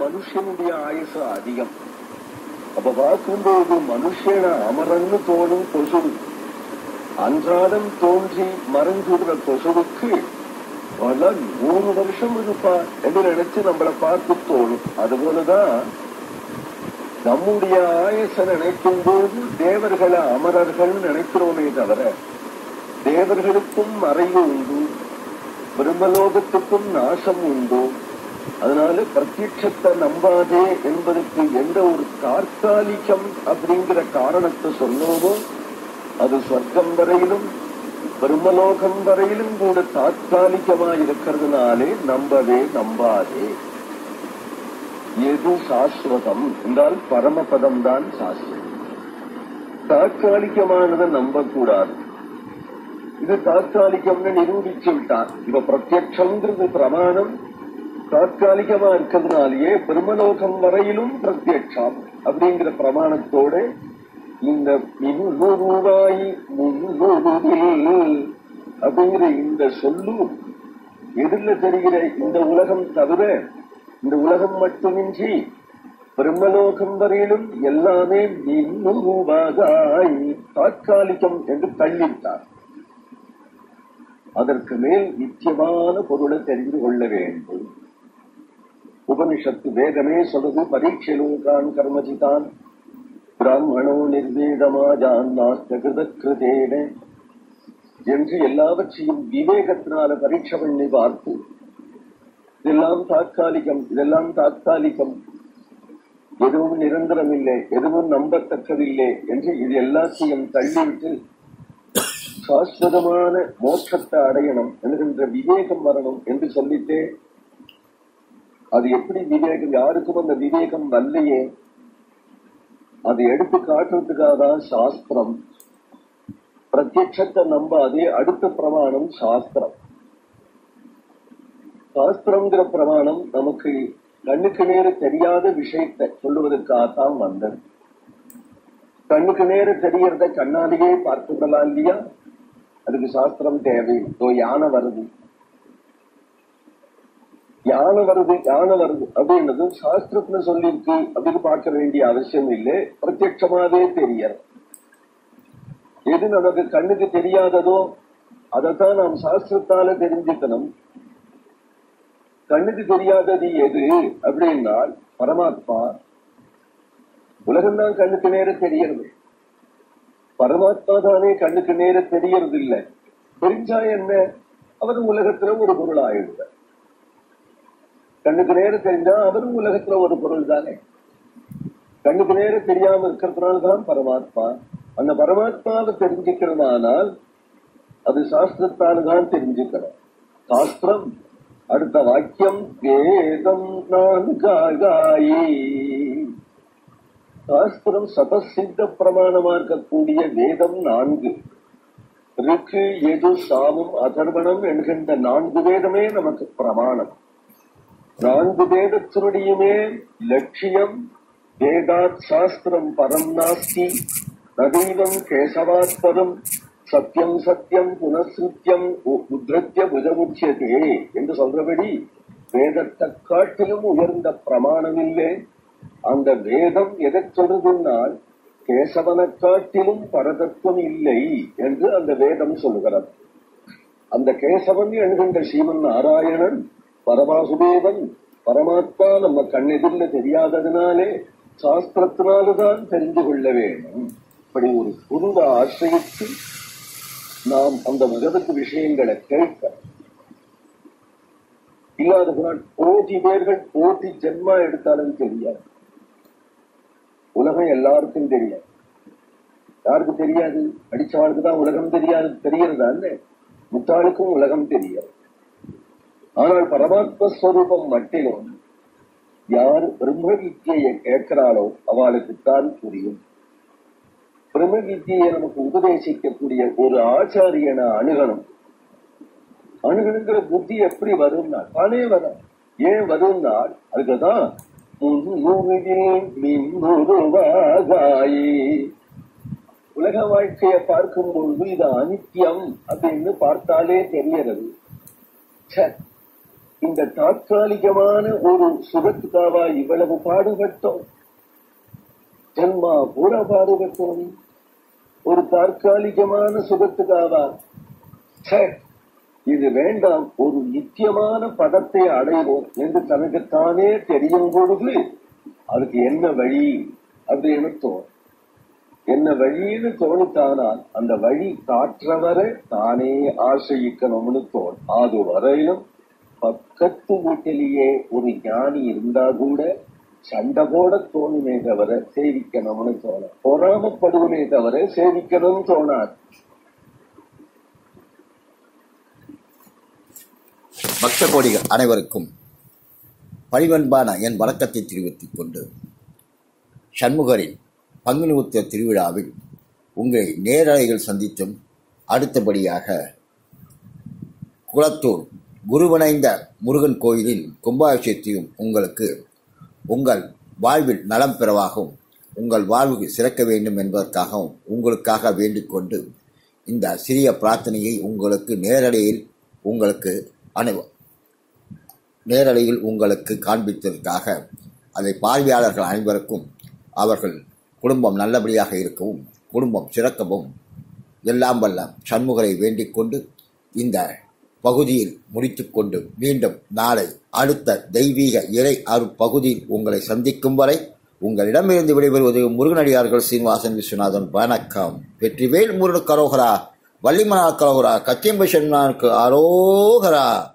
மனுஷனுடைய ஆயுசு அதிகம் அப்ப பார்க்கும்போது மனுஷன அமரன்னு தோணும் கொசு அன்றாடம் தோன்றி மறைஞ்சுடுற கொசுவுக்கு பல நூறு வருஷம் இருப்பா என்று நினைச்சு நம்மளை பார்த்து தோணும் அதுபோலதான் நம்முடைய ஆயச நினைக்கும் போது தேவர்களை அமரர்கள் நினைக்கிறோமே தவிர தேவர்களுக்கும் மறைவு உண்டு பிரம்மலோகத்துக்கும் நாசம் உண்டு அதனால பிரத்யட்சத்தை நம்பாதே என்பதற்கு எந்த ஒரு தற்காலிகம் அப்படிங்கிற காரணத்தை சொன்னோமோ அது சொர்க்கம் வரையிலும் பிரம்மலோகம் வரையிலும் கூட தாத்காலிகமா இருக்கிறதுனாலே நம்பவே நம்பாதே. எது சாஸ்வதம் என்றால் பரமபதம் தான் சாஸ்வதம். தாற்காலிகமானதை நம்பக்கூடாது. இது தாற்காலிகம்னு நிரூபிச்சு விட்டார் இப்ப பிரத்யட்சங்கிறது பிரமாணம். தற்காலிகமா இருக்கிறதுனாலேயே பிரம்மலோகம் வரையிலும் பிரத்யட்சம் அப்படிங்கிற பிரமாணத்தோட இந்த ரூபாய் அப்படிங்கிற இந்த சொல்லும் எதிர்ல தெரிகிற இந்த உலகம் தவிர இந்த உலகம் மட்டுமின்றி பிரம்மலோகம் வரையிலும் எல்லாமே மின்னுருவாகாய் தாற்காலிகம் என்று தள்ளிவிட்டார். அதற்கு மேல் நிச்சயமான பொருளை தெரிந்து கொள்ள வேண்டும். உபனிஷத்து வேதமே சொல்லுது பரீட்சலோகான் கர்மஜிதான். பிராமணோ நிர்வேதமாஜான் நாஸ்திருத என்று எல்லாவற்றையும் விவேகத்தினால பரீட்சை பண்ணி பார்த்து இதெல்லாம் தாக்காலிகம் இதெல்லாம் தாக்காலிகம் எதுவும் நிரந்தரம் இல்லை எதுவும் நம்பத்தக்கதில்லை என்று இது எல்லாத்தையும் தள்ளிவிட்டு சாஸ்வதமான மோட்சத்தை அடையணும் என்கின்ற விவேகம் வரணும் என்று சொல்லிட்டே அது எப்படி விவேகம்? யாருக்கும் அந்த விவேகம் வரலையே. அதை எடுத்து காட்டுறதுக்காக தான் சாஸ்திரம். பிரத்யட்சத்தை நம்பாதே அடுத்த பிரமாணம் சாஸ்திரம். சாஸ்திரங்கிற பிரமாணம் நமக்கு கண்ணுக்கு நேர தெரியாத விஷயத்தை சொல்லுவதற்காகத்தான் வந்தது. கண்ணுக்கு நேர தெரியறத கண்ணாலேயே பார்த்துக்கலாம் இல்லையா? அதுக்கு சாஸ்திரம் தேவை யானை வருது. யானை வருது யானை வருது. அப்படின்றது சாஸ்திரத்துல சொல்லியிருக்கு. அப்படின்னு பார்க்க வேண்டிய அவசியம் இல்லை. பிரத்யட்சமாவே தெரியறது எது நமக்கு கண்ணுக்கு தெரியாததோ அதைத்தான் நாம் சாஸ்திரத்தால தெரிஞ்சுக்கணும். கண்ணுக்கு தெரியாதது எது அப்படின்னால் பரமாத்மா உலகம்தான் கண்ணுக்கு நேர தெரியறது பரமாத்மா தானே கண்ணுக்கு நேர தெரியறது இல்லை தெரிஞ்சா என்ன? அவர் உலகத்துல ஒரு பொருள் ஆயிடுவார் கண்ணுக்கு நேர தெரிஞ்சா அவரும் உலகத்துல ஒரு பொருள் தானே கண்ணுக்கு நேர தெரியாம இருக்கிறதுனால தான் பரமாத்மா. அந்த பரமாத்மாவை தெரிஞ்சுக்கிறதானால் அது சாஸ்திரத்தால் தான் தெரிஞ்சுக்கிறோம். சாஸ்திரம் அடுத்த வாக்கியம் வேதம் நான் காகாயி சாஸ்திரம் சதசித்த பிரமாணமா இருக்கக்கூடிய வேதம் நான்கு. ருக்கு எது சாமம் அதர்வணம் என்கின்ற நான்கு வேதமே நமக்கு பிரமாணம். நான்கு வேதத்தினுடையுமே லட்சியம் வேதாத் சாஸ்திரம் பரம் நாஸ்தி நதீவம் கேசவாத்பரம் சத்தியம் சத்தியம் புனசித்தியம் உத்ரத்திய புஜமுச்சியதே என்று சொல்றபடி வேதத்தை காட்டிலும் உயர்ந்த பிரமாணம் இல்லை அந்த வேதம் எதை சொல்றதுனால் கேசவனை காட்டிலும் பரதத்துவம் இல்லை என்று அந்த வேதம் சொல்லுகிறது. அந்த கேசவன் என்கின்ற ஸ்ரீமன் நாராயணன் பரமாசுதேவன் பரமாத்மா நம்ம கண்ணெதிர்ல தெரியாததுனாலே சாஸ்திரத்தினால்தான் தெரிந்து கொள்ள வேண்டும். இப்படி ஒரு குருவை ஆசிரியத்து நாம் அந்த மகதுக்கு விஷயங்களை கேட்க. இல்லாததுனால் போட்டி பேர்கள் போட்டி ஜென்மா எடுத்தாலும் தெரியாது. உலகம் எல்லாருக்கும் தெரியாது. யாருக்கு தெரியாது? அடிச்சவாளுக்கு தான் உலகம் தெரியாது தெரியறதா இல்ல முட்டாளுக்கும் உலகம் தெரியாது. ஆனால் பரமாத்ம ஸ்வரூபம் மட்டிலும் யார் பிரம்ம வித்தியை கேட்கிறாளோ அவளுக்குத்தான் புரியும் பிரம்ம வித்தியை நமக்கு உபதேசிக்கக்கூடிய ஒரு ஆச்சாரியனை அணுகணும் அணுகணுங்கிற புத்தி எப்படி வரும்னா தானே வரும் ஏன் வரும்னால் அதுக்குதான் உலக வாழ்க்கையை பார்க்கும் பொழுது இது அனித்தியம் அப்படின்னு பார்த்தாலே தெரியறது இந்த தற்காலிகமான ஒரு சுகத்துக்காவா இவ்வளவு பாடுபட்டோம்? ஜன்மா பூரா பாடுபட்டோம். ஒரு தற்காலிகமான சுகத்துக்காவா? இது வேண்டாம். ஒரு நித்தியமான பதத்தை அடைவோம் என்று தனக்குத்தானே தெரியும் பொழுது அதுக்கு என்ன வழி அப்படின்னு தோணும் என்ன வழின்னு தோணித்தானால் அந்த வழி காற்றவரை தானே ஆசிரியிக்கணும்னு தோணும். அது வரையிலும் பக்கத்து வீட்டிலேயே ஒரு ஞானி இருந்தா கூட சண்டை போட தோணுமே தவிர சேவிக்கணும்னு தோணும் பொறாமப்படுவனே தவிர சேவிக்கணும்னு தோணாது. பக்த கோடிகள் அனைவருக்கும் பழிவன்பான என் வணக்கத்தை தெரிவித்துக் கொண்டு சண்முகரின் பங்குனி உத்திர திருவிழாவில் உங்களை நேரலைகள் சந்தித்தும் அடுத்தபடியாக குளத்தூர் குருவணைந்த முருகன் கோயிலின் கும்பாபிஷேகத்தையும் உங்களுக்கு உங்கள் வாழ்வில் நலம் பெறவாகவும் உங்கள் வாழ்வு சிறக்க வேண்டும் என்பதற்காகவும் உங்களுக்காக வேண்டிக் கொண்டு இந்த சிறிய பிரார்த்தனையை உங்களுக்கு நேரடியில் உங்களுக்கு அணு நேரலையில் உங்களுக்கு காண்பித்ததற்காக அதை பார்வையாளர்கள் அனைவருக்கும் அவர்கள் குடும்பம் நல்லபடியாக இருக்கவும் குடும்பம் சிறக்கவும் எல்லாம் வல்ல சண்முகரை வேண்டிக் கொண்டு இந்த பகுதியில் முடித்துக்கொண்டு மீண்டும் நாளை அடுத்த தெய்வீக இறை அருப்பகுதியில் உங்களை சந்திக்கும் வரை உங்களிடமிருந்து விடைபெறுவது முருகனடியார்கள் சீனிவாசன் விஸ்வநாதன். வணக்கம். வெற்றிவேல் முருகன் கரோகரா வள்ளிமனார் கரோகரா கச்சியம்பை அரோகரா.